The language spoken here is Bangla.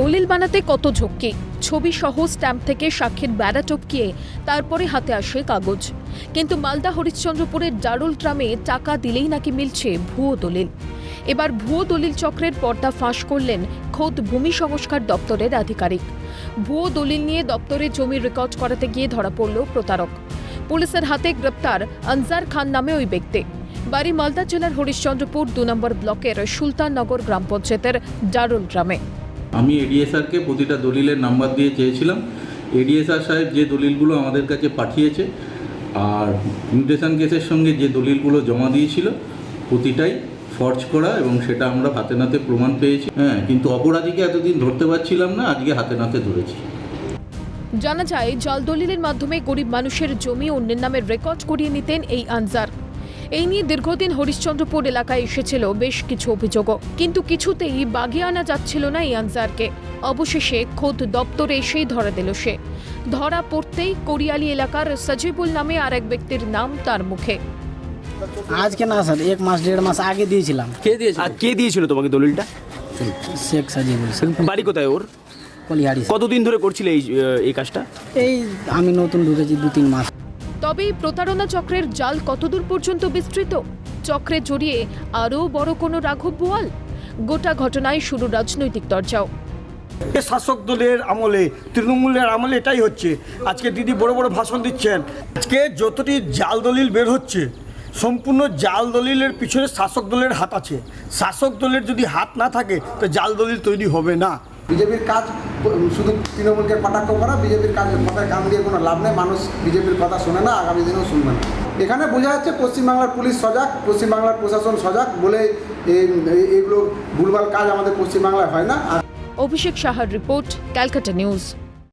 দলিল বানাতে কত ঝক্কি? ছবি সহ স্ট্যাম্প থেকে সাক্ষীর বেড়া টপকিয়ে তারপরে হাতে আসে কাগজ। কিন্তু মালদা হরিশ্চন্দ্রপুরের ডারুল গ্রামে টাকা দিলেই নাকি মিলছে ভুয়ো দলিল। এবার ভুয়ো দলিল চক্রের পর্দা ফাঁস করলেন খোদ ভূমি সংস্কার দপ্তরের আধিকারিক। ভুয়ো দলিল নিয়ে দপ্তরে জমি রেকর্ড করাতে গিয়ে ধরা পড়ল প্রতারক। পুলিশের হাতে গ্রেপ্তার আনজার খান নামে ওই ব্যক্তি। বাড়ি মালদা জেলার হরিশ্চন্দ্রপুর দু নম্বর ব্লকের সুলতাননগর গ্রাম পঞ্চায়েতের ডারুল গ্রামে আমি এডিএসআরকে প্রতিটা দলিলের নাম্বার দিয়ে চেয়েছিলাম। এডিএসআর সাহেব যে দলিলগুলো আমাদের কাছে পাঠিয়েছে আর মিউটেশন কেসের সঙ্গে যে দলিলগুলো জমা দিয়েছিল, প্রতিটাই ফর্জ করা এবং সেটা আমরা হাতে নাতে প্রমাণ পেয়েছি। হ্যাঁ কিন্তু অপরাধীকে এতদিন ধরতে পারছিলাম না, আজকে হাতে নাতে ধরেছি। জানা যায় জাল দলিলের মাধ্যমে গরিব মানুষের জমি অন্যের নামে রেকর্ড করিয়ে নিতেন এই আনজার এই নিয়ে দীর্ঘদিন হরিশ্চন্দ্রপুর এলাকায় এসেছিল বেশ কিছু অভিযোগও। কিন্তু কিছুতেই বাগিয়ে আনা যাচ্ছিল না এই আনজারকে অবশেষে খোদ দপ্তরে এসেই ধরা দিল সে। ধরা পড়তেই কোরিয়ালি এলাকার সজিবুল নামে আর এক ব্যক্তির নাম তার মুখে। আজকে না স্যার এক মাস দেড় মাস আগে দিয়েছিলাম। কে দিয়েছিল? আর কে দিয়েছিল তোমাকে দলিলটা? শেখ সাজিবুল। বাড়ি কোথায় ওর? কলিহারি কতদিন ধরে করছিলে এই এই কাজটা? এই আমি নতুন ঢুকেছি দু তিন মাস। তবে এই প্রতারণা চক্রের জাল কতদূর পর্যন্ত বিস্তৃত? চক্রে জড়িয়ে আরও বড় কোনো রাঘব বোয়াল? গোটা ঘটনায় শুরু রাজনৈতিক দরজাও এ শাসক দলের আমলে তৃণমূলের আমলে এটাই হচ্ছে। আজকে দিদি বড় বড় ভাষণ দিচ্ছেন। আজকে যতটি জাল দলিল বের হচ্ছে সম্পূর্ণ জাল দলিলের পিছনে শাসক দলের হাত আছে। শাসক দলের যদি হাত না থাকে তো জাল দলিল তৈরি হবে না। বিজেপির কাজ শুধু তৃণমূলকে কটাক্ষ করা, বিজেপির কাজ, কথায় কাম দিয়ে কোনো লাভ নেই, মানুষ বিজেপির কথা শোনে না, আগামী দিনেও শুনবে না। এখানে বোঝা যাচ্ছে পশ্চিমবাংলার পুলিশ সজাগ, পশ্চিমবাংলার প্রশাসন সজাগ বলে এইগুলো ভুলভাল কাজ আমাদের পশ্চিমবাংলায় হয় না। অভিষেক সাহার রিপোর্ট, ক্যালকাটা নিউজ।